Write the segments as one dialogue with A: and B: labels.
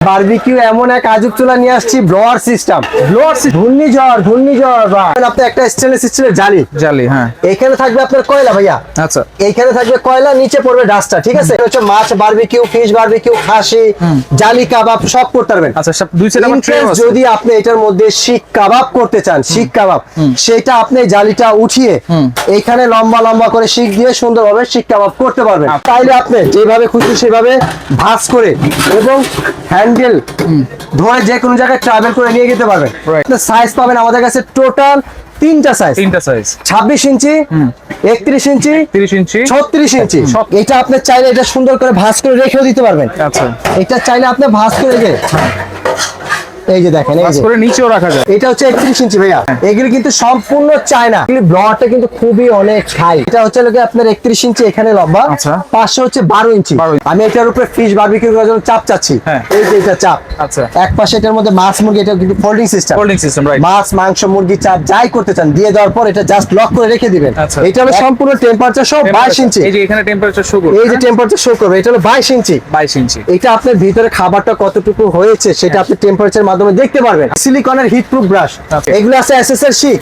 A: Barbecue এমন এক আজব চুলা নিয়ে আসছি ব্লোয়ার সিস্টেম ব্লোয়ার ঘূর্ণিঝড় ঘূর্ণিঝড় বা। আপনার একটা স্টেনলেস স্টিলের জালি।
B: জালি হ্যাঁ।
A: এখানে থাকবে আপনার কয়লা ভাইয়া?
B: আচ্ছা।
A: এইখানে থাকবে কয়লা নিচে পড়বে ডাস্টার ঠিক আছে? হচ্ছে মাছ বারবিকিউ ফিশ বারবিকিউ খাসি জালি কাবাব সব করতে পারবেন।
B: আচ্ছা সব দুই সেট আমার ট্রে
A: যদি আপনি এটার মধ্যে শিক কাবাব করতে চান শিক কাবাব সেটা আপনি জালিটা উঠিয়ে এখানে লম্বা লম্বা করে শিক দিয়ে সুন্দরভাবে শিক কাবাব করতে পারবেন। তাইলে আপনি যেভাবে খুশি সেভাবে ভাঁজ করে এবং হ্যান্ডেল ধরে যে কোনো জায়গায় ট্রাভেল করে নিয়ে যেতে পারবেন। সাইজ পাবেন আমাদের কাছে টোটাল তিনটা সাইজ
B: তিনটা সাইজ
A: ছাব্বিশ ইঞ্চি একত্রিশ ইঞ্চি
B: 30 ইঞ্চি
A: ছত্রিশ ইঞ্চি।
B: সব-
A: এটা আপনি চাইলে এটা সুন্দর করে ভাঁজ করে রেখেও দিতে পারবেন।
B: আচ্ছা।
A: এটা চাইলে আপনি ভাঁজ করে যে এই যে দেখেন এই যে।
B: করে নিচেও রাখা যায়।
A: এটা হচ্ছে একত্রিশ ইঞ্চি ভাইয়া। এগুলি কিন্তু সম্পূর্ণ চায়না। এগুলি কিন্তু খুবই অনেক হাই এটা হচ্ছে লোকে আপনার একত্রিশ ইঞ্চি এখানে লম্বা।
B: আচ্ছা।
A: পাঁচশো হচ্ছে
B: 12 ইঞ্চি।
A: আমি এটার উপরে ফিশ বারবিকিউ করার জন্য চাপ চাচ্ছি।
B: হ্যাঁ।
A: এই যে এটা চাপ।
B: আচ্ছা।
A: এক পাশে এটার মধ্যে মাছ মুরগি এটা কিন্তু folding system
B: holding system right
A: মাছ মাংস মুরগি চাপ যাই করতে চান দিয়ে দেওয়ার পর এটা জাস্ট লক করে রেখে দিবেন।
B: আচ্ছা।
A: এটা হলো সম্পূর্ণ টেম্পারেচার সহ বাইশ ইঞ্চি।
B: এই যে এখানে টেম্পারেচার শো করবে
A: এই যে টেম্পারেচার শো করবে এটা হলো বাইশ ইঞ্চি।
B: 22 ইঞ্চি।
A: এটা আপনার ভিতরে খাবারটা কতটুকু হয়েছে সেটা আপনি টেম্পারেচার মাধ্যমে দেখতে পারবেন। সিলিকনের হিট প্রুফ ব্রাশ। এগুলো আছে এসএস এর শীট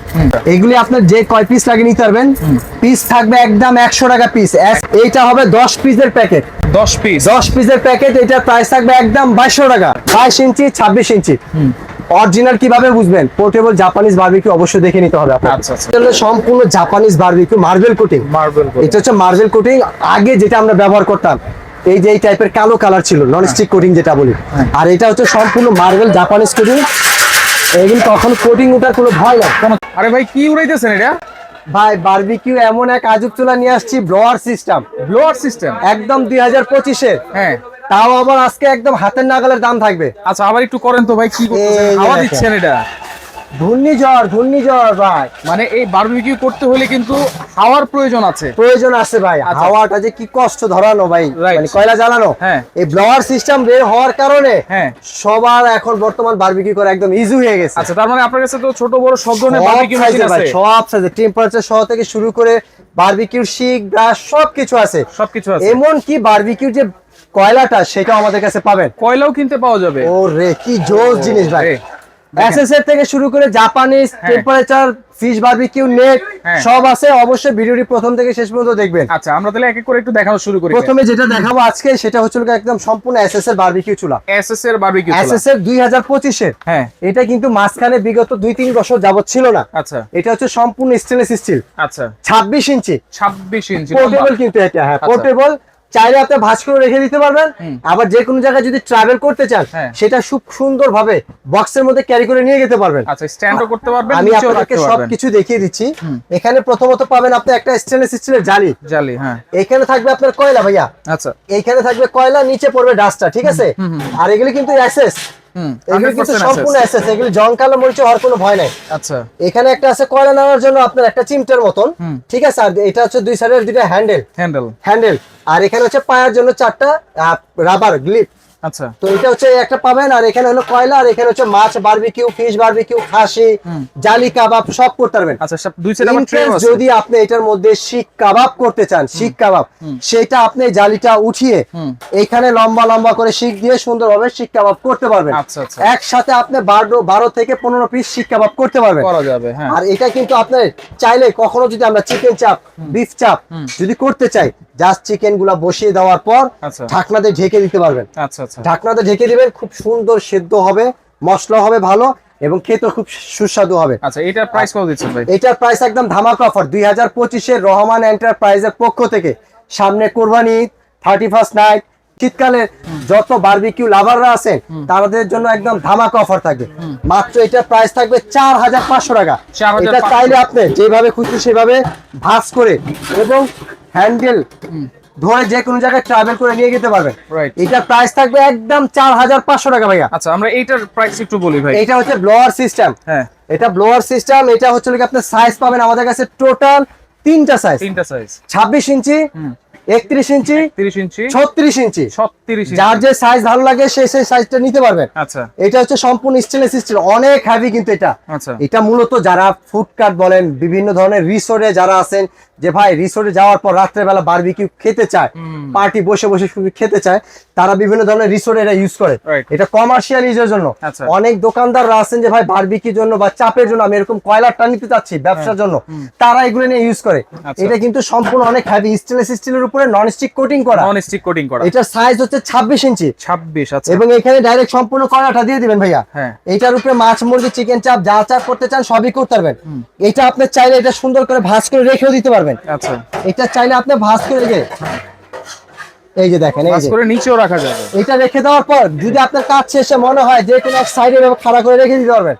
A: এগুলি আপনার যে কয় পিস লাগে নিতে পারবেন। পিস থাকবে একদম একশো টাকা পিস এইটা হবে দশ পিসের প্যাকেট
B: 10 পিস
A: দশ পিসের প্যাকেট এটার প্রাইস থাকবে একদম বাইশশো টাকা। বাইশ ইঞ্চি ছাব্বিশ ইঞ্চি। অরিজিনাল কীভাবে বুঝবেন? পোর্টেবল জাপানিজ বারবিকিউ অবশ্যই দেখে নিতে হবে আপনার
B: আচ্ছা, আচ্ছা।
A: এটা সম্পূর্ণ Japanese barbecue marble coating
B: marble
A: এটা হচ্ছে মার্বেল কোটিং আগে যেটা আমরা ব্যবহার করতাম এই যে এই টাইপের কালো কালার ছিল নন স্টিক কোটিং যেটা বলি। আর এটা হচ্ছে সম্পূর্ণ মার্বেল জাপানিজ কোটিং এগুলো কখনো কোটিং ওঠার কোনো ভয় না
B: আরে ভাই কি উড়াইতেছেন এটা?
A: ভাই বারবিকিউ এমন এক আজব চুলা নিয়ে আসছি ব্লোয়ার সিস্টেম
B: ব্লোয়ার সিস্টেম
A: একদম দুই হাজার পঁচিশের।
B: হ্যাঁ।
A: তাও আবার আজকে একদম হাতের নাগালের দাম থাকবে।
B: আচ্ছা আবার একটু করেন তো ভাই কি হাওয়া দিচ্ছেন এটা।
A: ঘূর্ণিঝড় ঘূর্ণিঝড় ভাই।
B: মানে এই বারবিকিউ করতে হলে কিন্তু হাওয়ার প্রয়োজন আছে।
A: প্রয়োজন আছে ভাই।
B: আচ্ছা।
A: হাওয়াটা যে কি কষ্ট ধরানো ভাই. মানে কয়লা জ্বালানো।
B: হ্যাঁ।
A: এই ব্লোয়ার সিস্টেম বের হওয়ার কারণে
B: হ্যাঁ।
A: সবার এখন বর্তমান বারবিকিউ করা একদম ইজি হয়ে গেছে।
B: আচ্ছা তার মানে আপনার কাছে তো ছোট বড় সব ধরনের বারবিকিউ মেশিন
A: ভাই,
B: আছে।
A: সব সাইজে টেম্পারেচার সহ থেকে শুরু করে বারবিকিউর শিক ব্রাশ সবকিছু আছে।
B: সবকিছু আছে।
A: এমন কি বারবিকিউ যে কয়লাটা সেটাও আমাদের কাছে পাবেন।
B: কয়লাও কিনতে পাওয়া যাবে।
A: ও রে কি জোস জিনিস ভাই।
B: রে, দেখেন।
A: এর থেকে শুরু করে Japanese. Temperature fish barbecue net. সব আছে। অবশ্যই ভিডিওটি প্রথম থেকে শেষ পর্যন্ত দেখবেন।
B: আচ্ছা আমরা তাহলে এক এক করে একটু দেখানো শুরু করি।
A: প্রথমে যেটা দেখাবো আজকে সেটা হচ্ছে একদম সম্পূর্ণ এসএসএর বারবিকিউ চুলা।
B: বারবিকিউ
A: এসএস এর দুই হাজার পঁচিশের।
B: হ্যাঁ।
A: এটা কিন্তু মাঝখানে বিগত দুই তিন বছর যাবত ছিল না।
B: আচ্ছা।
A: এটা হচ্ছে সম্পূর্ণ স্টেনলেস স্টিল
B: আচ্ছা।
A: ছাব্বিশ ইঞ্চি।
B: 26 ইঞ্চি
A: পোর্টেবল কিন্তু এটা হ্যাঁ
B: আচ্ছা।
A: পোর্টেবল চাইলে আপনি ভাঁজ করে রেখে দিতে পারবেন। আবার যে কোনো জায়গায় যদি ট্রাভেল করতে চান
B: হ্যাঁ।
A: সেটা খুব সুন্দর ভাবে বক্সের মধ্যে ক্যারি করে নিয়ে যেতে পারবেন।
B: আচ্ছা স্ট্যান্ডও করতে পারবেন
A: আমি
B: আপনাকে
A: সবকিছু দেখিয়ে দিচ্ছি। এখানে প্রথমত পাবেন আপনি একটা স্টেনলেস স্টিলের জালি।
B: জালি হ্যাঁ।
A: এখানে থাকবে আপনার কয়লা ভাইয়া?
B: আচ্ছা।
A: এখানে থাকবে কয়লা নিচে পড়বে ডাস্টার ঠিক আছে? আর এগুলি কিন্তু এসএস
B: হুম।
A: এগুলি কিন্তু
B: 100%
A: সম্পূর্ণ
B: access।
A: এসএস এগুলি জং কালো মরিচে হওয়ার কোনো ভয় নাই।
B: আচ্ছা।
A: এখানে একটা আছে কয়লা নেওয়ার জন্য আপনার একটা চিমটার মতন। ঠিক আছে? আর এটা হচ্ছে দুই সাইডের দুইটা হ্যান্ডেল
B: হ্যান্ডেল
A: হ্যান্ডেল আর এখানে হচ্ছে পায়ের জন্য চারটা রাবার গ্লিপ
B: আচ্ছা।
A: তো এটা হচ্ছে একটা পাবেন আর এখানে হলো কয়লা আর এখানে হচ্ছে মাছ বারবিকিউ ফিশ বারবিকিউ খাসি জালি কাবাব সব করতে পারবেন।
B: আচ্ছা সব দুই সেট আমার ট্রে আছে।
A: যদি আপনি এটার মধ্যে শিক কাবাব করতে চান শিক কাবাব সেটা আপনি জালিটা উঠিয়ে এখানে লম্বা লম্বা করে শিক দিয়ে সুন্দরভাবে শিক কাবাব করতে পারবেন।
B: আচ্ছা, আচ্ছা।
A: একসাথে আপনি বারো বারো থেকে পনেরো পিস শিক কাবাব করতে পারবেন।
B: করা যাবে হ্যাঁ।
A: আর এটা কিন্তু আপনার চাইলে কখনো যদি আমরা চিকেন চাপ বিফ চাপ যদি করতে চাই জাস্ট চিকেনগুলা বসিয়ে দেওয়ার পর
B: আচ্ছা।
A: ঢাকনা দিয়ে ঢেকে দিতে পারবেন।
B: আচ্ছা
A: ঢাকনাতে ঢেকে দিবেন খুব সুন্দর সেদ্ধ হবে মশলা হবে ভালো এবং খেতে খুব সুস্বাদু হবে।
B: আচ্ছা এটার প্রাইস কত দিচ্ছেন ভাই?
A: এটার প্রাইস একদম ধামাকা অফার দুই হাজার পঁচিশের রহমান এন্টারপ্রাইজের পক্ষ থেকে। সামনে কোরবানি থার্টি ফার্স্ট নাইট শীতকালে যত বারবিকিউ লাভাররা আছেন তাদের জন্য একদম ধামাকা অফার থাকবে। মাত্র এটার প্রাইস থাকবে চার হাজার পাঁচশো টাকা।
B: 4,500
A: এটা চাইলে আপনি যেভাবে খুশি সেভাবে ভাঁজ করে এবং হ্যান্ডেল ধরে যে কোনো জায়গায় ট্রাভেল করে নিয়ে যেতে পারবেন।
B: এটা
A: এটার প্রাইস থাকবে একদম চার হাজার পাঁচশো টাকা ভাইয়া।
B: আচ্ছা আমরা এইটার প্রাইস একটু বলি ভাই।
A: এটা হচ্ছে ব্লোয়ার সিস্টেম
B: হ্যাঁ।
A: এটা ব্লোয়ার সিস্টেম এটা হচ্ছে আপনার সাইজ পাবেন আমাদের কাছে টোটাল তিনটা সাইজ
B: তিনটা সাইজ
A: ছাব্বিশ ইঞ্চি একত্রিশ ইঞ্চি
B: তিরিশ ইঞ্চি
A: ছত্রিশ ইঞ্চি।
B: ছত্রিশ ইঞ্চি।
A: যার যে সাইজ ভালো লাগে সে সেই সাইজটা নিতে পারবেন।
B: আচ্ছা।
A: এটা হচ্ছে সম্পূর্ণ স্টেনলেস স্টিল অনেক হ্যাভি কিন্তু এটা।
B: আচ্ছা।
A: এটা মূলত যারা বলেন বিভিন্ন ধরনের রিসোর্টে যারা আছেন যে ভাই রিসোর্টে যাওয়ার পর রাত্রেবেলা বারবিকিউ খেতে চায় পার্টি বসে বসে খেতে চায় তারা বিভিন্ন ধরনের রিসোর্টে এটা ইউজ করে। এটা কমার্শিয়াল ইউজের জন্য।
B: আচ্ছা।
A: অনেক দোকানদাররা আছেন যে ভাই বারবিকির জন্য বা চাপের জন্য আমি এরকম কয়লারটা নিতে চাচ্ছি ব্যবসার জন্য তারা এগুলো নিয়ে ইউজ করে।
B: আচ্ছা।
A: এটা কিন্তু সম্পূর্ণ অনেক হ্যাভি স্টেনলেস স্টিলের উপরে নন স্টিক কোটিং করা।
B: নন স্টিক কোটিং করা।
A: এটার সাইজ হচ্ছে ছাব্বিশ ইঞ্চি
B: ছাব্বিশ আচ্ছা।
A: এবং এখানে ডাইরেক্ট সম্পূর্ণ কড়াটা দিয়ে দিবেন ভাইয়া?
B: হ্যাঁ।
A: এটার উপরে মাছ মুরগি চিকেন চাপ যা চাপ করতে চান সবই করতে পারবেন। এটা আপনি চাইলে এটা সুন্দর করে ভাঁজ করে রেখেও দিতে পারবেন।
B: আচ্ছা।
A: এটা চাইলে আপনি ভাঁজ করে রেখে এই যে দেখেন এই যে।
B: করে নিচেও রাখা যাবে।
A: এটা রেখে দেওয়ার পর যদি আপনার কাজ শেষে মনে হয় যে কোনো এক সাইডে খাড়া করে রেখে দিতে পারবেন।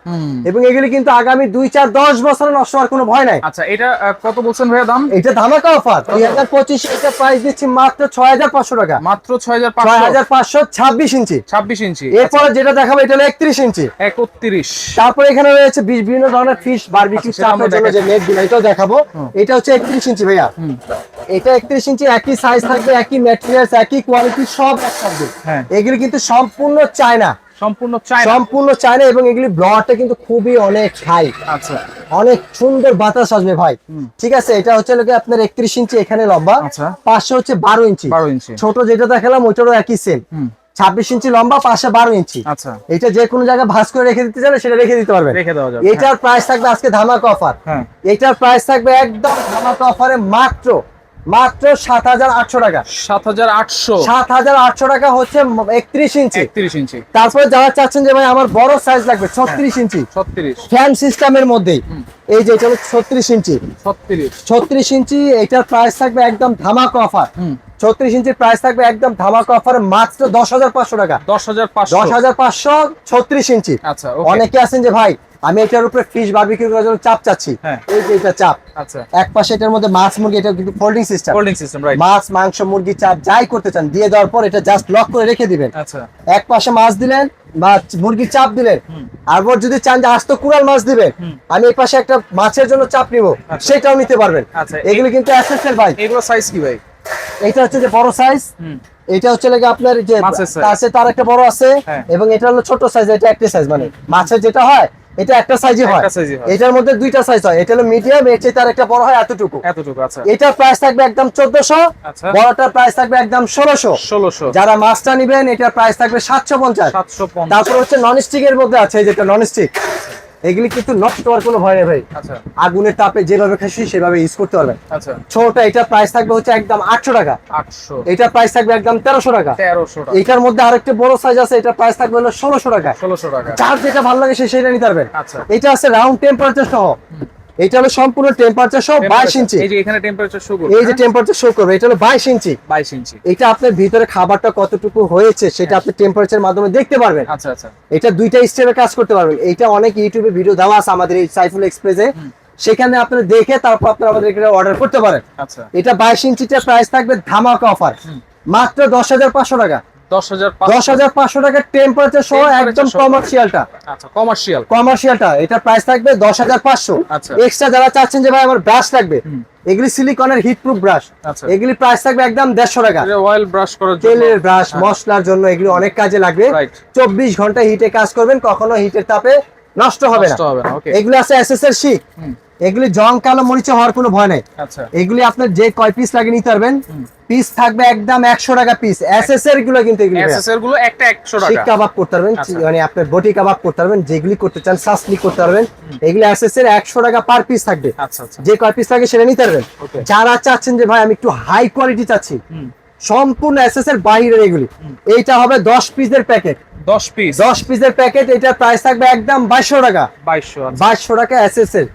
A: এবং এগুলি কিন্তু আগামী বছরে নষ্ট হওয়ার কোনো ভয় নাই।
B: আচ্ছা এটা কত বলছেন ভাইয়া দাম?
A: এটা ধামাকা অফার। দুই হাজার পঁচিশ এটা প্রাইস দিচ্ছি মাত্র ছয় হাজার পাঁচশো টাকা।
B: মাত্র ছয় হাজার
A: ছয়
B: পাঁচশো
A: হাজার পাঁচশো ছাব্বিশ ইঞ্চি।
B: ছাব্বিশ ইঞ্চি।
A: এরপরে যেটা দেখাবো এটা হলো একত্রিশ ইঞ্চি।
B: একত্রিশ।
A: তারপরে এখানে রয়েছে বিভিন্ন ধরনের ফিশ বারবিকিউ চাপের জন্য যে নেটগুলো এটাও দেখাবো। এটা হচ্ছে একত্রিশ ইঞ্চি ভাইয়া। এটা একত্রিশ ইঞ্চি একই সাইজ থাকবে একই ম্যাটেরিয়ালস একই কোয়ালিটি সব এক থাকবে
B: হ্যাঁ।
A: এগুলি কিন্তু সম্পূর্ণ চায়না।
B: সম্পূর্ণ চাই
A: সম্পূর্ণ চায়না এবং এগুলি ব্লডটা কিন্তু খুবই অনেক হাই
B: আচ্ছা।
A: অনেক সুন্দর বাতাস আসবে ভাই। ঠিক আছে এটা হচ্ছে লোকে আপনার একত্রিশ ইঞ্চি এখানে লম্বা।
B: আচ্ছা।
A: পাশে হচ্ছে বারো ইঞ্চি।
B: বারো ইঞ্চি।
A: ছোট যেটা দেখালাম ওইটারও একই সেম ছাব্বিশ ইঞ্চি লম্বা পাশে বারো ইঞ্চি।
B: আচ্ছা।
A: এটা যে কোনো জায়গায় ভাঁজ করে রেখে দিতে চাইলে সেটা রেখে দিতে পারবেন।
B: রেখে দেওয়া যাবে।
A: এটার প্রাইস থাকবে আজকে ধামাকা অফার
B: হ্যাঁ।
A: এটার প্রাইস থাকবে একদম ধামাকা অফারে মাত্র মাত্র সাত হাজার আটশো টাকা।
B: সাত হাজার আটশো।
A: সাত হাজার আটশো টাকা হচ্ছে একত্রিশ ইঞ্চি।
B: একত্রিশ ইঞ্চি।
A: তারপরে যারা চাচ্ছেন যে ভাই আমার বড় সাইজ লাগবে ছত্রিশ ইঞ্চি।
B: ছত্রিশ।
A: ফ্যান সিস্টেমের মধ্যেই এই যে এটা ছত্রিশ ইঞ্চি।
B: ছত্রিশ।
A: ছত্রিশ ইঞ্চি এটার প্রাইস থাকবে একদম ধামাকা অফার ছত্রিশ ইঞ্চির প্রাইস থাকবে একদম ধামাকা অফারে মাত্র দশ হাজার পাঁচশো টাকা।
B: দশ হাজার পাঁচশো।
A: দশ হাজার পাঁচশো ছত্রিশ ইঞ্চি।
B: আচ্ছা
A: অনেকে আছেন যে ভাই আমি এটার উপরে ফিশ বারবিকিউ করার জন্য চাপ চাচ্ছি।
B: হ্যাঁ।
A: এই যে এটা চাপ।
B: আচ্ছা।
A: এক পাশে এটার মধ্যে মাছ মুরগি এটা কিন্তু folding system
B: holding system right
A: মাছ মাংস মুরগি চাপ যাই করতে চান দিয়ে দেওয়ার পর এটা জাস্ট লক করে রেখে দিবেন।
B: আচ্ছা।
A: এক পাশে মাছ দিলেন বা মুরগির চাপ দিলেন। যদি চান যে আস্ত কুড়াল মাছ দিবেন আমি এই পাশে একটা মাছের জন্য চাপ নিব সেটাও নিতে পারবেন।
B: আচ্ছা,
A: এগুলো কিন্তু ভাই।
B: এগুলো সাইজ কি ভাই?
A: এটা হচ্ছে যে বড় সাইজ এটা হচ্ছে লাগে আপনার যে
B: মাছের
A: তার একটা বড় আছে
B: হ্যাঁ।
A: এবং এটা হলো ছোট সাইজ এটা একটা সাইজ মানে। মাছের যেটা হয় এটা একটা সাইজই হয়। এটার মধ্যে দুইটা সাইজ হয়। এটা হলো মিডিয়াম এর চেয়ে তার একটা বড় হয় এতটুকু।
B: এতটুকু আচ্ছা।
A: এটার প্রাইস থাকবে একদম চোদ্দশো
B: আচ্ছা।
A: বড়টার প্রাইস থাকবে একদম ষোলোশো।
B: ষোলোশো।
A: যারা মাছটা নিবেন এটার প্রাইস থাকবে সাতশো পঞ্চাশ। তারপর হচ্ছে নন স্টিক এর মধ্যে আছে এই যেটা নন স্টিক এগুলি কিন্তু নষ্ট হওয়ার কোনো ভয় নেই ভাই।
B: আচ্ছা।
A: আগুনের তাপে যেভাবে খাসি সেভাবে ইউজ করতে পারবেন।
B: আচ্ছা।
A: ছোট এটা প্রাইস থাকবে হচ্ছে একদম আটশো টাকা।
B: আটশো।
A: এটা প্রাইস থাকবে একদম তেরোশো টাকা।
B: তেরোশো টাকা।
A: এটার মধ্যে আরেকটা বড় সাইজ আছে এটা প্রাইস থাকবে হলো ষোলোশো টাকা।
B: ষোলোশো টাকা।
A: যার যেটা ভালো লাগে সে সেটা নিতে পারবেন।
B: আচ্ছা।
A: এটা আছে রাউন্ড টেম্পারেচার সহ। এটা হলো সম্পূর্ণ টেম্পারেচার সব 22 ইঞ্চি।
B: এই যে এখানে টেম্পারেচার শো করবে
A: এই যে হ্যাঁ? টেম্পারেচার শো করবে এটা হলো 22 ইঞ্চি।
B: 22 ইঞ্চি।
A: এটা আপনার ভিতরে খাবারটা কতটুকু হয়েছে সেটা হ্যাঁ। আপনি টেম্পারেচার মাধ্যমে দেখতে পারবেন।
B: আচ্ছা আচ্ছা।
A: এটা দুইটা স্টেপে কাজ করতে পারবেন। এটা অনেক ইউটিউবে ভিডিও দেওয়া আছে আমাদের এই সাইফুল এক্সপ্রেসে সেখানে আপনি দেখে তারপর আপনি আমাদের এখানে অর্ডার করতে পারেন।
B: আচ্ছা।
A: এটা 22 ইঞ্চিটা প্রাইস থাকবে ধামাকা অফার মাত্র 10500 টাকা। 10500 টেম্পারেচার একদম কমার্শিয়ালটা
B: কমার্শিয়াল
A: কমার্শিয়ালটা এটা থাকবে এক্সট্রা যারা যে ভাই আমার ব্রাশ লাগবে এগুলি সিলিকনের এগুলি প্রাইস থাকবে একদম 150 টাকা।
B: অয়েল ব্রাশ
A: ব্রাশ মশলার জন্য এগুলি অনেক কাজে লাগবে। 24 ঘণ্টা হিটে কাজ করবেন কখনো হিটের তাপে নষ্ট হবে না। এগুলো আছে এগুলি জং কালো মরিচে হওয়ার কোনো ভয় নাই।
B: আচ্ছা।
A: এগুলি আপনার যে কয় পিস লাগে নিতে পারবেন পিস থাকবে একদম একশো টাকা পিস এস এস এরগুলো কিন্তু এগুলি ভাইয়া।
B: এসএসএরগুলো একটা একশো টাকা।
A: কাবাব করতে পারবেন
B: আচ্ছা।
A: মানে আপনার বটি কাবাব করতে পারবেন যেগুলি করতে চান সাসলি করতে পারবেন। এগুলি এসএস এর একশো টাকা পার পিস থাকবে।
B: আচ্ছা
A: যে কয় পিস থাকে সেটা নিতে পারবেন। যারা চাচ্ছেন যে ভাই আমি একটু হাই কোয়ালিটি চাচ্ছি। সম্পূর্ণ এসএস এর বাইরের এগুলি। এইটা হবে দশ পিসের প্যাকেট
B: দশ পিস
A: দশ পিসের প্যাকেট এটা প্রাইস থাকবে একদম বাইশশো টাকা।
B: বাইশশো আচ্ছা।
A: বাইশশো টাকা এসএস এর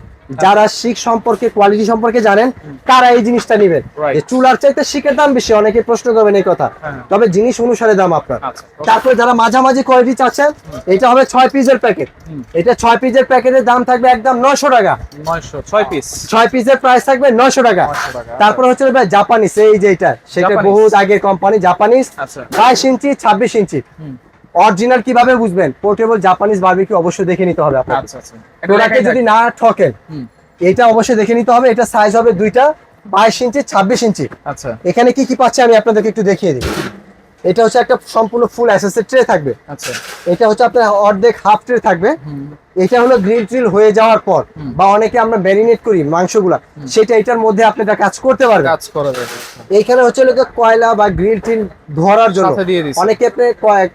A: যারা শিখ সম্পর্কে কোয়ালিটি সম্পর্কে জানেন তারা এই জিনিসটা নেবেন। যে চুলার চাইতে শিখের দাম বেশি অনেকে প্রশ্ন করবেন এই কথা।
B: হ্যাঁ।
A: তবে জিনিস অনুসারে দাম আপনার।
B: আচ্ছা
A: তারপরে যারা মাঝামাঝি কোয়ালিটি চাচ্ছেন এটা হবে ছয় পিসের প্যাকেট এটা ছয় পিসের প্যাকেটের দাম থাকবে একদম নয়শো টাকা।
B: ছয় পিস
A: ছয় পিসের প্রাইস থাকবে নয়শো টাকা।
B: 900
A: তারপর হচ্ছে ভাই জাপানিস এই যে এটা সেটা। বহুত আগের কোম্পানি জাপানিস
B: আচ্ছা।
A: বাইশ ইঞ্চি ছাব্বিশ ইঞ্চি। অরিজিনাল কীভাবে বুঝবেন? পোর্টেবল জাপানিজ বারবিকিউ অবশ্যই দেখে নিতে হবে আপনার
B: আচ্ছা আচ্ছা। এটা
A: প্রোডাক্টে যদি না। ঠকেন। এটা অবশ্যই দেখে নিতে হবে। এটা সাইজ হবে দুইটা বাইশ ইঞ্চি ছাব্বিশ ইঞ্চি।
B: আচ্ছা।
A: এখানে কি কি পাচ্ছে আমি আপনাদেরকে একটু দেখিয়ে দিই। এটা হচ্ছে একটা সম্পূর্ণ ফুল অ্যাসেসের ট্রে থাকবে।
B: আচ্ছা।
A: এটা হচ্ছে আপনার অর্ধেক হাফ ট্রে থাকবে। এটা হলো গ্রিল ট্রিল হয়ে যাওয়ার পর বা অনেকে আমরা ম্যারিনেট করি মাংসগুলা সেটা এটার মধ্যে আপনি এটা কাজ করতে পারবেন।
B: কাজ করা যাবে।
A: এইখানে হচ্ছে লোকে কয়লা বা গ্রিল ট্রিল ধরার জন্য। অনেকে আপনি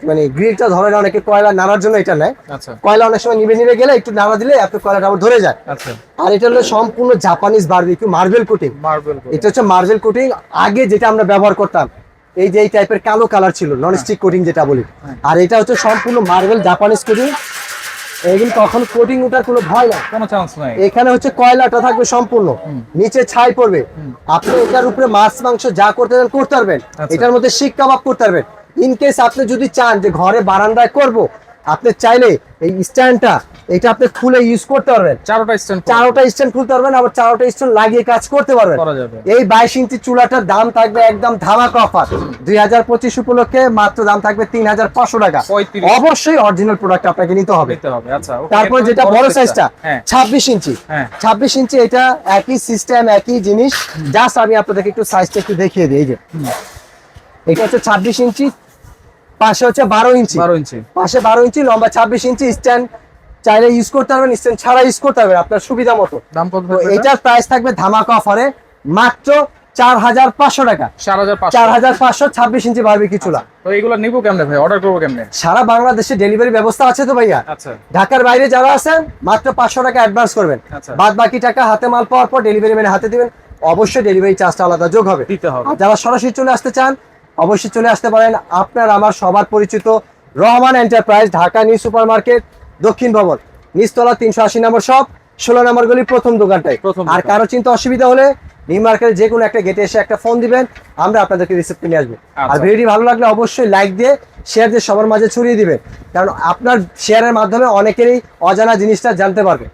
A: মানে গ্রিলটা ধরে না অনেকে কয়লা নাড়ার জন্য এটা নেয়।
B: আচ্ছা।
A: কয়লা অনেক সময় নিবে নিবে গেলে একটু নাড়া দিলে আপনি কয়লাটা আবার ধরে যায়।
B: আচ্ছা।
A: আর এটা হলো সম্পূর্ণ Japanese barbecue marble coating
B: marble
A: এটা হচ্ছে মার্বেল কোটিং আগে যেটা আমরা ব্যবহার করতাম এই যে এই টাইপের কালো কালার ছিল নন স্টিক কোটিং যেটা বলি। আর এটা হচ্ছে সম্পূর্ণ মার্বেল জাপানিজ কোটিং এগুলো কখনো কোটিং ওঠার কোনো ভয় না
B: কোনো চান্স নাই।
A: এখানে হচ্ছে কয়লাটা থাকবে সম্পূর্ণ। নিচে ছাই পড়বে। আপনি এটার উপরে মাছ মাংস যা করতে চান করতে পারবেন।
B: আচ্ছা।
A: এটার মধ্যে শিক কাবাব করতে পারবেন। ইন কেস আপনি যদি চান যে ঘরে বারান্দায় করব আপনি চাইলে এই স্ট্যান্ডটা এটা আপনি খুলে ইউজ করতে পারবেন।
B: চারোটা স্ট্যান্ড
A: চারোটা স্ট্যান্ড খুলতে পারবেন আবার চারোটা স্ট্যান্ড লাগিয়ে কাজ করতে পারবেন। এই বাইশ ইঞ্চি চুলাটার দাম থাকবে একদম ধামাকা অফার দুই হাজার পঁচিশ উপলক্ষে মাত্র দাম থাকবে তিন হাজার পাঁচশো টাকা।
B: 35
A: অবশ্যই অরিজিনাল প্রোডাক্ট আপনাকে নিতে হবে।
B: নিতে হবে আচ্ছা
A: তারপর যেটা বড় সাইজটা
B: হ্যাঁ।
A: ছাব্বিশ ইঞ্চি।
B: হ্যাঁ।
A: ছাব্বিশ ইঞ্চি এটা একই সিস্টেম একই জিনিস। জাস্ট আমি আপনাদেরকে একটু সাইজটা একটু দেখিয়ে দিই এই যে। এটা হচ্ছে ছাব্বিশ ইঞ্চি পাশে হচ্ছে বারো ইঞ্চি।
B: বারো ইঞ্চি।
A: পাশে বারো ইঞ্চি লম্বা ছাব্বিশ ইঞ্চি স্ট্যান্ড চাইলে ইউজ করতে পারবেন স্ট্যান্ড ছাড়া ইউজ করতে পারবেন আপনার সুবিধা মতো।
B: দাম কত
A: এটার প্রাইস থাকবে ধামাকা অফারে মাত্র চার হাজার পাঁচশো টাকা।
B: চার হাজার পাঁচশো।
A: চার হাজার পাঁচশো ছাব্বিশ ইঞ্চি বারবিকি চুলা।
B: তো এগুলো নিবো কেমনে ভাই? অর্ডার করব কেমনে?
A: সারা বাংলাদেশে ডেলিভারি ব্যবস্থা আছে তো ভাইয়া?
B: আচ্ছা।
A: ঢাকার বাইরে যারা আছেন মাত্র পাঁচশো টাকা অ্যাডভান্স করবেন।
B: আচ্ছা।
A: বাদ বাকি টাকা হাতে মাল পাওয়ার পর ডেলিভারি ম্যানে হাতে দিবেন। অবশ্যই ডেলিভারি চার্জটা আলাদা যোগ হবে।
B: দিতে হবে।
A: যারা সরাসরি চলে আসতে চান অবশ্যই চলে আসতে পারেন। আপনার আমার সবার পরিচিত Rahman enterprise Dhaka new super market দক্ষিণ ভবন নিচতলা তিনশো আশি নম্বর শপ ষোলো নম্বর গলি প্রথম দোকানটাই আর কারও চিন্তা অসুবিধা হলে নিউ মার্কেটের যে কোনো একটা গেটে এসে একটা ফোন দিবেন আমরা আপনাদেরকে রিসিপ্ট নিয়ে আসব। আর
B: আচ্ছা।
A: ভিডিওটি ভালো লাগলে অবশ্যই লাইক দিয়ে শেয়ার দিয়ে সবার মাঝে ছড়িয়ে দিবেন। কারণ আপনার শেয়ারের মাধ্যমে অনেকেরই অজানা জিনিসটা জানতে পারবে।